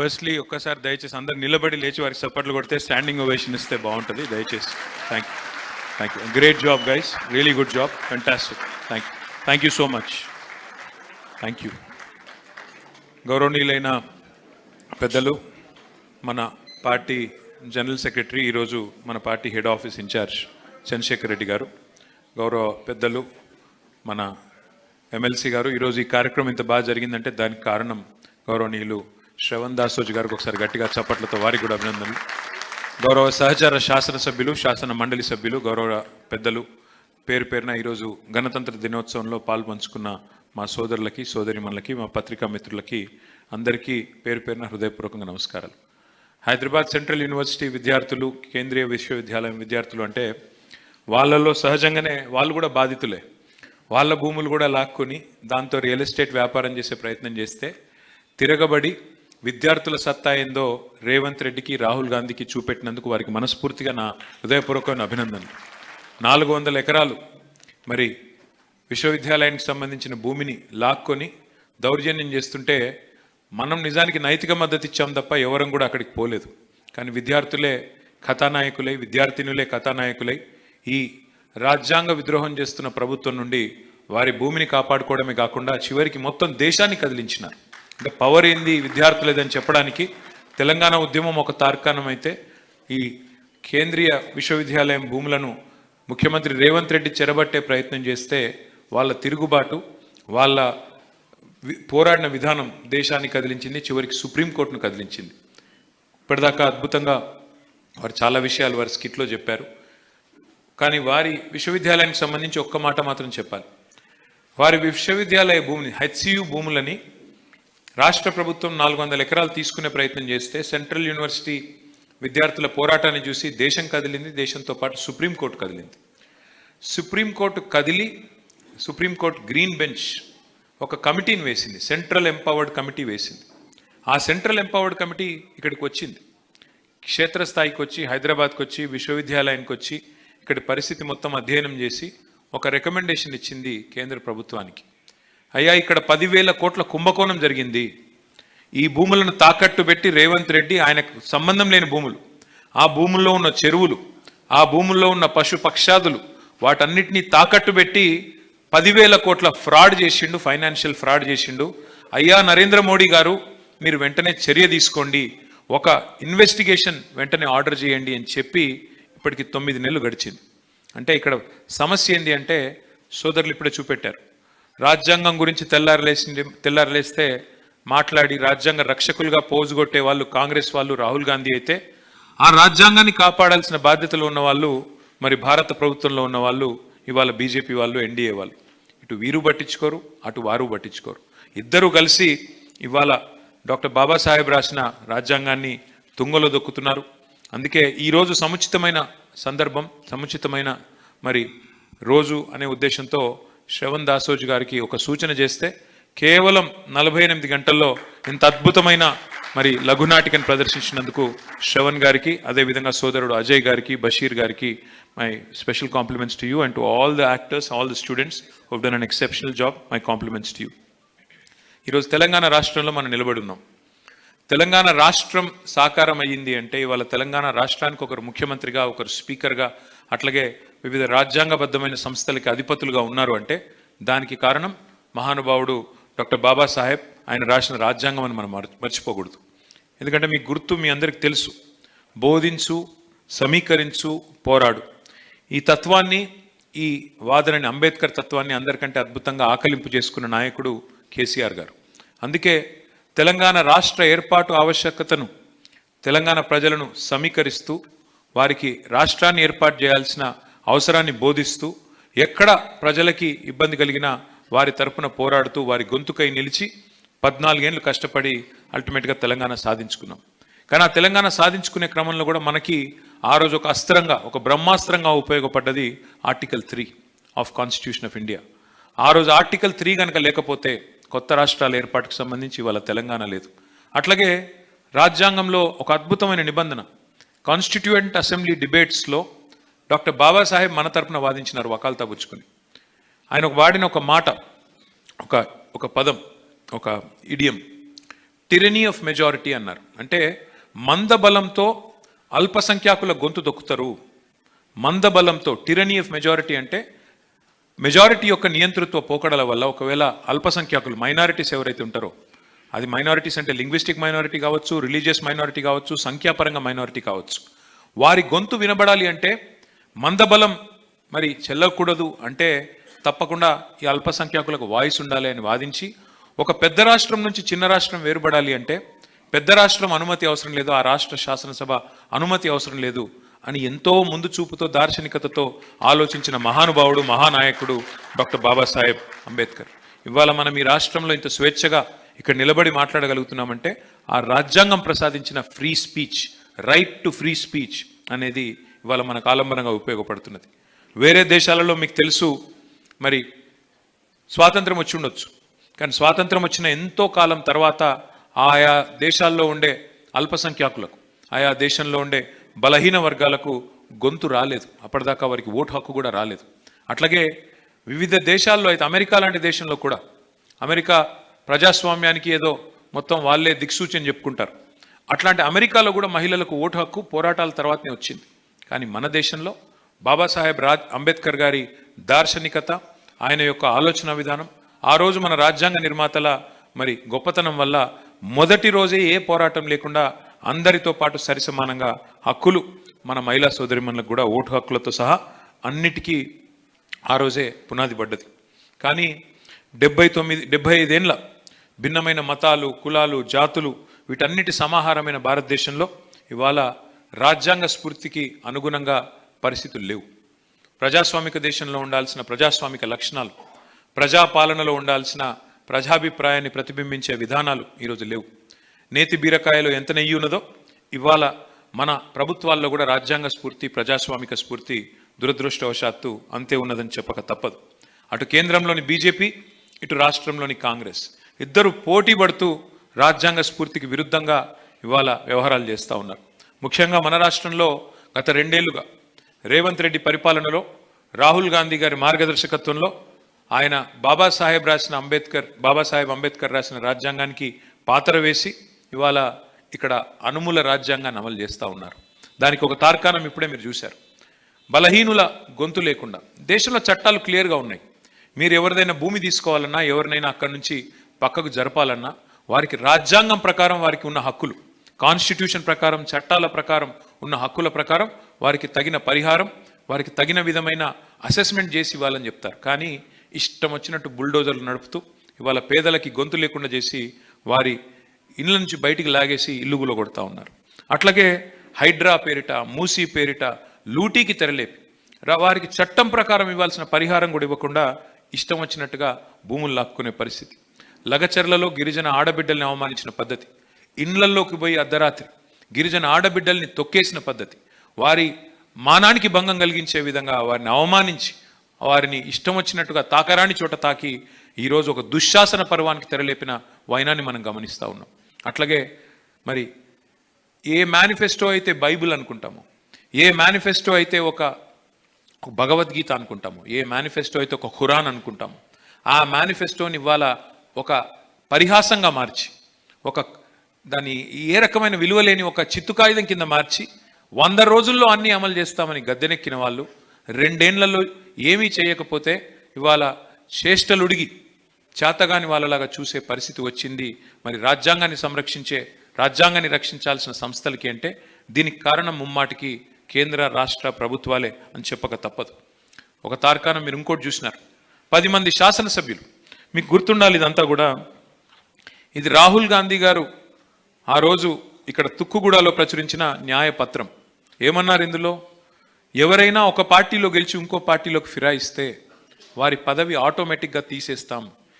Firstly ఒక్కసారి దయచేసి అందరు నిలబడి లేచి వారికి సపోర్ట్లు కొడితే స్టాండింగ్ ఓవేషన్ ఇస్తే బాగుంటుంది. దయచేసి. Thank you thank you great job guys really good job fantastic thank you thank you so much thank you గౌరవనీయులైన పెద్దలు మన పార్టీ జనరల్ సెక్రటరీ ఈరోజు మన party head office incharge Chandrasekhar Reddy గారు గౌరవ పెద్దలు మన ఎమ్మెల్సీ గారు. ఈరోజు ఈ కార్యక్రమం ఇంత బాగా జరిగిందంటే దానికి కారణం గౌరవనీయులు శ్రవణ్ దాసోజీ గారికి ఒకసారి గట్టిగా చప్పట్లతో వారికి కూడా అభినందనలు. గౌరవ సహచార శాసనసభ్యులు శాసన మండలి సభ్యులు గౌరవ పెద్దలు పేరు పేరున ఈరోజు గణతంత్ర దినోత్సవంలో పాల్పంచుకున్న మా సోదరులకి సోదరిమణులకి మా పత్రికా మిత్రులకి అందరికీ పేరు పేరున హృదయపూర్వకంగా నమస్కారాలు. హైదరాబాద్ సెంట్రల్ యూనివర్సిటీ విద్యార్థులు కేంద్రీయ విశ్వవిద్యాలయం విద్యార్థులు అంటే వాళ్ళలో సహజంగానే వాళ్ళు కూడా బాధితులే. వాళ్ళ భూములు కూడా లాక్కొని దాంతో రియల్ ఎస్టేట్ వ్యాపారం చేసే ప్రయత్నం చేస్తే తిరగబడి విద్యార్థుల సత్తా ఏందో రేవంత్ రెడ్డికి రాహుల్ గాంధీకి చూపెట్టినందుకు వారికి మనస్ఫూర్తిగా నా హృదయపూర్వకమైన అభినందనలు. నాలుగు వందల ఎకరాలు మరి విశ్వవిద్యాలయానికి సంబంధించిన భూమిని లాక్కొని దౌర్జన్యం చేస్తుంటే మనం నిజానికి నైతిక మద్దతు ఇచ్చాం తప్ప ఎవరం కూడా అక్కడికి పోలేదు. కానీ విద్యార్థులే కథానాయకులై విద్యార్థినులే కథానాయకులై ఈ రాజ్యాంగ విద్రోహం చేస్తున్న ప్రభుత్వం నుండి వారి భూమిని కాపాడుకోవడమే కాకుండా చివరికి మొత్తం దేశాన్ని కదిలించినారు. అంటే పవర్ ఏంది? విద్యార్థులేదని చెప్పడానికి తెలంగాణ ఉద్యమం ఒక తార్కాణం అయితే ఈ కేంద్రీయ విశ్వవిద్యాలయం భూములను ముఖ్యమంత్రి రేవంత్ రెడ్డి చెరబట్టే ప్రయత్నం చేస్తే వాళ్ళ తిరుగుబాటు వాళ్ళ పోరాడిన విధానం దేశాన్ని కదిలించింది చివరికి సుప్రీంకోర్టును కదిలించింది. ఇప్పటిదాకా అద్భుతంగా వారు చాలా విషయాలు వారి స్కిట్లో చెప్పారు. కానీ వారి విశ్వవిద్యాలయానికి సంబంధించి ఒక్క మాట మాత్రం చెప్పాలి. వారి విశ్వవిద్యాలయ భూమిని హెచ్సియు భూములని రాష్ట్ర ప్రభుత్వం నాలుగు వందల ఎకరాలు తీసుకునే ప్రయత్నం చేస్తే సెంట్రల్ యూనివర్సిటీ విద్యార్థుల పోరాటాన్ని చూసి దేశం కదిలింది దేశంతో పాటు సుప్రీంకోర్టు కదిలింది. సుప్రీంకోర్టు కదిలి సుప్రీంకోర్టు గ్రీన్ బెంచ్ ఒక కమిటీని వేసింది సెంట్రల్ ఎంపవర్డ్ కమిటీ వేసింది. ఆ సెంట్రల్ ఎంపవర్డ్ కమిటీ ఇక్కడికి వచ్చింది. క్షేత్రస్థాయికి వచ్చి హైదరాబాద్కి వచ్చి విశ్వవిద్యాలయానికి వచ్చి ఇక్కడ పరిస్థితి మొత్తం అధ్యయనం చేసి ఒక రికమెండేషన్ ఇచ్చింది కేంద్ర ప్రభుత్వానికి. అయ్యా ఇక్కడ పదివేల కోట్ల కుంభకోణం జరిగింది. ఈ భూములను తాకట్టు పెట్టి రేవంత్ రెడ్డి ఆయనకు సంబంధం లేని భూములు ఆ భూముల్లో ఉన్న చెరువులు ఆ భూముల్లో ఉన్న పశు పక్షాదులు వాటన్నిటినీ తాకట్టు పెట్టి పదివేల కోట్ల ఫ్రాడ్ చేసిండు ఫైనాన్షియల్ ఫ్రాడ్ చేసిండు. అయ్యా నరేంద్ర మోడీ గారు మీరు వెంటనే చర్య తీసుకోండి ఒక ఇన్వెస్టిగేషన్ వెంటనే ఆర్డర్ చేయండి అని చెప్పి ఇప్పటికి తొమ్మిది నెలలు గడిచింది. అంటే ఇక్కడ సమస్య ఏంటి అంటే సోదరులు ఇప్పుడే చూపెట్టారు. రాజ్యాంగం గురించి తెల్లారలేసి తెల్లారలేస్తే మాట్లాడి రాజ్యాంగ రక్షకులుగా పోజు కొట్టే వాళ్ళు కాంగ్రెస్ వాళ్ళు రాహుల్ గాంధీ అయితే ఆ రాజ్యాంగాన్ని కాపాడాల్సిన బాధ్యతలు ఉన్న వాళ్ళు మరి భారత ప్రభుత్వంలో ఉన్న వాళ్ళు ఇవాళ బీజేపీ వాళ్ళు ఎన్డీఏ వాళ్ళు. ఇటు వీరు పట్టించుకోరు అటు వారు పట్టించుకోరు. ఇద్దరూ కలిసి ఇవాళ డాక్టర్ బాబాసాహెబ్ రాసిన రాజ్యాంగాన్ని తుంగలో దొక్కుతున్నారు. అందుకే ఈరోజు సముచితమైన సందర్భం సముచితమైన మరి రోజు అనే ఉద్దేశంతో శ్రవణ్ దాసోజ్ గారికి ఒక సూచన చేస్తే కేవలం నలభై ఎనిమిది గంటల్లో ఇంత అద్భుతమైన మరి లఘునాటికను ప్రదర్శించినందుకు శ్రవణ్ గారికి అదేవిధంగా సోదరుడు అజయ్ గారికి బషీర్ గారికి my special compliments to you and to all the actors all the students who've done an exceptional job my compliments to you ఈరోజు తెలంగాణ రాష్ట్రంలో మనం నిలబడి ఉన్నాం. తెలంగాణ రాష్ట్రం సాకారం అయ్యింది అంటే ఇవాళ తెలంగాణ రాష్ట్రానికి ఒకరు ముఖ్యమంత్రిగా ఒకరు స్పీకర్గా అట్లాగే వివిధ రాజ్యాంగబద్ధమైన సంస్థలకి అధిపతులుగా ఉన్నారు అంటే దానికి కారణం మహానుభావుడు డాక్టర్ బాబాసాహెబ్. ఆయన రాసిన రాజ్యాంగం అని మనం మర్చిపోకూడదు. ఎందుకంటే మీ గుర్తు మీ అందరికి తెలుసు. బోధించు సమీకరించు పోరాడు. ఈ తత్వాన్ని ఈ వాదనని అంబేద్కర్ తత్వాన్ని అందరికంటే అద్భుతంగా ఆకలింపు చేసుకున్న నాయకుడు కేసీఆర్ గారు. అందుకే తెలంగాణ రాష్ట్ర ఏర్పాటు ఆవశ్యకతను తెలంగాణ ప్రజలను సమీకరిస్తూ వారికి రాష్ట్రాన్ని ఏర్పాటు చేయాల్సిన అవసరాన్ని బోధిస్తూ ఎక్కడ ప్రజలకి ఇబ్బంది కలిగినా వారి తరపున పోరాడుతూ వారి గొంతుకై నిలిచి పద్నాలుగేండ్లు కష్టపడి అల్టిమేట్గా తెలంగాణ సాధించుకున్నాం. కానీ ఆ తెలంగాణ సాధించుకునే క్రమంలో కూడా మనకి ఆ రోజు ఒక అస్త్రంగా ఒక బ్రహ్మాస్త్రంగా ఉపయోగపడ్డది article three of constitution of India. ఆ రోజు ఆర్టికల్ త్రీ కనుక లేకపోతే కొత్త రాష్ట్రాల ఏర్పాటుకు సంబంధించి ఇవాళ తెలంగాణ లేదు. అట్లాగే రాజ్యాంగంలో ఒక అద్భుతమైన నిబంధన కాన్స్టిట్యూయెంట్ అసెంబ్లీ డిబేట్స్లో డాక్టర్ బాబాసాహెబ్ మన తరపున వాదించినారు వకాల్తా పుచ్చుకొని ఆయన ఒక వాడిన ఒక మాట ఒక ఒక పదం ఒక ఇడియం టిరనీ ఆఫ్ మెజారిటీ అన్నారు. అంటే మందబలంతో అల్పసంఖ్యాకుల గొంతు దొక్కుతారు. మందబలంతో టిరనీ ఆఫ్ మెజారిటీ అంటే మెజారిటీ యొక్క నియంతృత్వ పోకడల వల్ల ఒకవేళ అల్పసంఖ్యాకులు మైనారిటీస్ ఎవరైతే ఉంటారో అది మైనారిటీస్ అంటే లింగ్విస్టిక్ మైనారిటీ కావచ్చు రిలీజియస్ మైనారిటీ కావచ్చు సంఖ్యాపరంగా మైనారిటీ కావచ్చు. వారి గొంతు వినబడాలి అంటే మందబలం మరి చెల్లకూడదు అంటే తప్పకుండా ఈ అల్పసంఖ్యాకులకు వాయిస్ ఉండాలి అని వాదించి ఒక పెద్ద రాష్ట్రం నుంచి చిన్న రాష్ట్రం వేరుపడాలి అంటే పెద్ద రాష్ట్రం అనుమతి అవసరం లేదు ఆ రాష్ట్ర శాసనసభ అనుమతి అవసరం లేదు అని ఎంతో ముందు చూపుతో దార్శనికతతో ఆలోచించిన మహానుభావుడు మహానాయకుడు డాక్టర్ బాబాసాహెబ్ అంబేద్కర్. ఇవాళ మనం ఈ రాష్ట్రంలో ఇంత స్వేచ్ఛగా ఇక్కడ నిలబడి మాట్లాడగలుగుతున్నామంటే ఆ రాజ్యాంగం ప్రసాదించిన free speech right to free speech అనేది ఇవాళ మనకు ఆలంబనంగా ఉపయోగపడుతున్నది. వేరే దేశాలలో మీకు తెలుసు మరి స్వాతంత్రం వచ్చి ఉండొచ్చు. కానీ స్వాతంత్రం వచ్చిన ఎంతో కాలం తర్వాత ఆయా దేశాల్లో ఉండే అల్పసంఖ్యాకులకు ఆయా దేశంలో ఉండే బలహీన వర్గాలకు గొంతు రాలేదు. అప్పటిదాకా వారికి ఓటు హక్కు కూడా రాలేదు. అట్లాగే వివిధ దేశాల్లో అయితే అమెరికా లాంటి దేశంలో కూడా అమెరికా ప్రజాస్వామ్యానికి ఏదో మొత్తం వాళ్ళే దిక్సూచని చెప్పుకుంటారు. అట్లాంటి అమెరికాలో కూడా మహిళలకు ఓటు హక్కు పోరాటాల తర్వాతనే వచ్చింది. కానీ మన దేశంలో బాబాసాహెబ్ రాజ్ అంబేద్కర్ గారి దార్శనికత ఆయన యొక్క ఆలోచన విధానం ఆ రోజు మన రాజ్యాంగ నిర్మాతల మరి గొప్పతనం వల్ల మొదటి రోజే ఏ పోరాటం లేకుండా అందరితో పాటు సరిసమానంగా హక్కులు మన మహిళా సోదరిమణులకు కూడా ఓటు హక్కులతో సహా అన్నిటికీ ఆ రోజే పునాది పడ్డది. కానీ డెబ్బై తొమ్మిది డెబ్బై ఐదేండ్ల భిన్నమైన మతాలు కులాలు జాతులు వీటన్నిటి సమాహారమైన భారతదేశంలో ఇవాళ రాజ్యాంగ స్ఫూర్తికి అనుగుణంగా పరిస్థితులు లేవు. ప్రజాస్వామిక దేశంలో ఉండాల్సిన ప్రజాస్వామిక లక్షణాలు ప్రజాపాలనలో ఉండాల్సిన ప్రజాభిప్రాయాన్ని ప్రతిబింబించే విధానాలు ఈరోజు లేవు. నేతి బీరకాయలో ఎంత నెయ్యి ఉన్నదో ఇవాళ మన ప్రభుత్వాల్లో కూడా రాజ్యాంగ స్ఫూర్తి ప్రజాస్వామిక స్ఫూర్తి దురదృష్టవశాత్తు అంతే ఉన్నదని చెప్పక తప్పదు. అటు కేంద్రంలోని బీజేపీ ఇటు రాష్ట్రంలోని కాంగ్రెస్. ఇద్దరు పోటీ పడుతూ రాజ్యాంగ స్ఫూర్తికి విరుద్ధంగా ఇవాళ వ్యవహారాలు చేస్తూ ఉన్నారు. ముఖ్యంగా మన రాష్ట్రంలో గత రెండేళ్ళుగా రేవంత్ రెడ్డి పరిపాలనలో రాహుల్ గాంధీ గారి మార్గదర్శకత్వంలో ఆయన బాబాసాహెబ్ రాసిన అంబేద్కర్ బాబాసాహెబ్ అంబేద్కర్ రాసిన రాజ్యాంగానికి పాత్ర వేసి ఇవాళ ఇక్కడ అనుమూల రాజ్యాంగాన్ని అమలు చేస్తూ ఉన్నారు. దానికి ఒక తార్కాణం ఇప్పుడే మీరు చూశారు. బలహీనుల గొంతు లేకుండా దేశంలో చట్టాలు క్లియర్గా ఉన్నాయి. మీరు ఎవరిదైనా భూమి తీసుకోవాలన్నా ఎవరినైనా అక్కడి నుంచి పక్కకు జరపాలన్నా వారికి రాజ్యాంగం ప్రకారం వారికి ఉన్న హక్కులు కాన్స్టిట్యూషన్ ప్రకారం చట్టాల ప్రకారం ఉన్న హక్కుల ప్రకారం వారికి తగిన పరిహారం వారికి తగిన విధమైన అసెస్మెంట్ చేసి ఇవ్వాలని చెప్తారు. కానీ ఇష్టం వచ్చినట్టు బుల్డోజర్లు నడుపుతూ ఇవాళ పేదలకి గొంతు లేకుండా చేసి వారి ఇళ్ళ నుంచి బయటికి లాగేసి ఇల్లుగులో కొడతా ఉన్నారు. అట్లాగే హైడ్రా పేరిట మూసీ పేరిట లూటీకి తెరలేపి వారికి చట్టం ప్రకారం ఇవ్వాల్సిన పరిహారం కూడా ఇవ్వకుండా ఇష్టం వచ్చినట్టుగా భూములు లాక్కునే పరిస్థితి. లగచర్లలో గిరిజన ఆడబిడ్డల్ని అవమానించిన పద్ధతి. ఇండ్లల్లోకి పోయి అర్ధరాత్రి గిరిజన ఆడబిడ్డల్ని తొక్కేసిన పద్ధతి. వారి మానానికి భంగం కలిగించే విధంగా వారిని అవమానించి వారిని ఇష్టం వచ్చినట్టుగా తాకరాని చోట తాకి ఈరోజు ఒక దుశ్శాసన పర్వానికి తెరలేపిన వైనాన్ని మనం గమనిస్తూ ఉన్నాం. అట్లాగే మరి ఏ మేనిఫెస్టో అయితే బైబుల్ అనుకుంటామో ఏ మేనిఫెస్టో అయితే ఒక భగవద్గీత అనుకుంటాము ఏ మేనిఫెస్టో అయితే ఒక ఖురాన్ అనుకుంటాము ఆ మేనిఫెస్టోని ఇవాళ ఒక పరిహాసంగా మార్చి ఒక దాన్ని ఏ రకమైన విలువ లేని ఒక చిత్తు కాగితం కింద మార్చి వంద రోజుల్లో అన్ని అమలు చేస్తామని గద్దెనెక్కిన వాళ్ళు రెండేళ్ళలో ఏమీ చేయకపోతే ఇవాళ చేష్టలుడిగి చేతగాని వాళ్ళలాగా చూసే పరిస్థితి వచ్చింది. మరి రాజ్యాంగాన్ని సంరక్షించే రాజ్యాంగాన్ని రక్షించాల్సిన సంస్థలకి అంటే దీనికి కారణం ముమ్మాటికి కేంద్ర రాష్ట్ర ప్రభుత్వాలే అని చెప్పక తప్పదు. ఒక తార్కాణం మీరు ఇంకోటి చూసినారు. పది మంది శాసనసభ్యులు. మీకు గుర్తుండాలి ఇదంతా కూడా. ఇది రాహుల్ గాంధీ గారు ఆ రోజు ఇక్కడ తుక్కుగూడలో ప్రచురించిన న్యాయపత్రం. ఏమన్నారు ఇందులో? ఎవరైనా ఒక పార్టీలో గెలిచి ఇంకో పార్టీలోకి ఫిరాయిస్తే వారి పదవి ఆటోమేటిక్గా తీసేస్తాం.